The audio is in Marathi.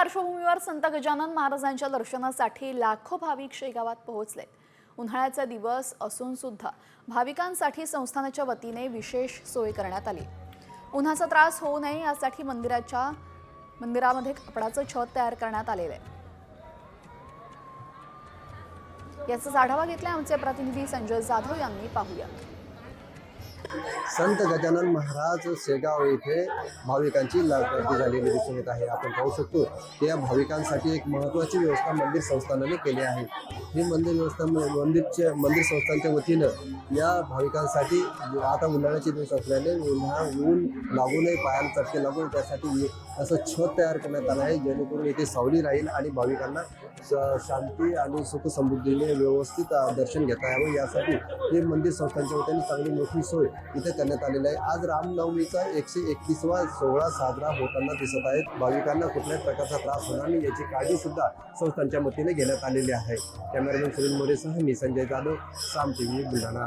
पार्श्वभूमीवर संत गजानन महाराजांच्या दर्शनासाठी लाखो भाविक शेगावात पोहोचले. उन्हाळ्याचा दिवस असून सुद्धा भाविकांसाठी संस्थानाच्या वतीने विशेष सोय करण्यात आली. उन्हाचा त्रास होऊ नये यासाठी मंदिराच्या मंदिरामध्ये कपडाचं छत तयार करण्यात आलेलं आहे. याचाच आढावा घेतला आमचे प्रतिनिधी संजय जाधव यांनी. पाहूया. संत गजानन महाराज शेगाव येथे भाविकांची गर्दी झालेली दिसून येत आहे. आपण पाहू शकतो की या भाविकांसाठी एक महत्त्वाची व्यवस्था मंदिर संस्थानाने केली आहे. हे मंदिर व्यवस्था मंदिरच्या मंदिर संस्थांच्या वतीनं या भाविकांसाठी आता उन्हाळ्याचे दिवस असल्याने उन्हाळा ऊन लागू नये पायाला चटके लागून त्यासाठी असं छत तयार करण्यात आलं आहे जेणेकरून इथे सावली राहील आणि भाविकांना शांती आणि सुख समृद्धीने व्यवस्थित दर्शन घेता यावं. यासाठी हे मंदिर संस्थांच्या वतीने चांगली मोठी सोय इथे करण्यात आलेली आहे. आज रामनवमीचा एकशे एकतीसवा सोहळा साजरा होताना दिसत आहेत. भाविकांना कुठल्याही प्रकारचा त्रास होणार नाही याची काळजी सुद्धा संस्थांच्या वतीने घेण्यात आलेली आहे. कॅमेरामॅन सुनील मोरे मोरेसह मी संजय जाधव साम टी व्ही बुलढाणा.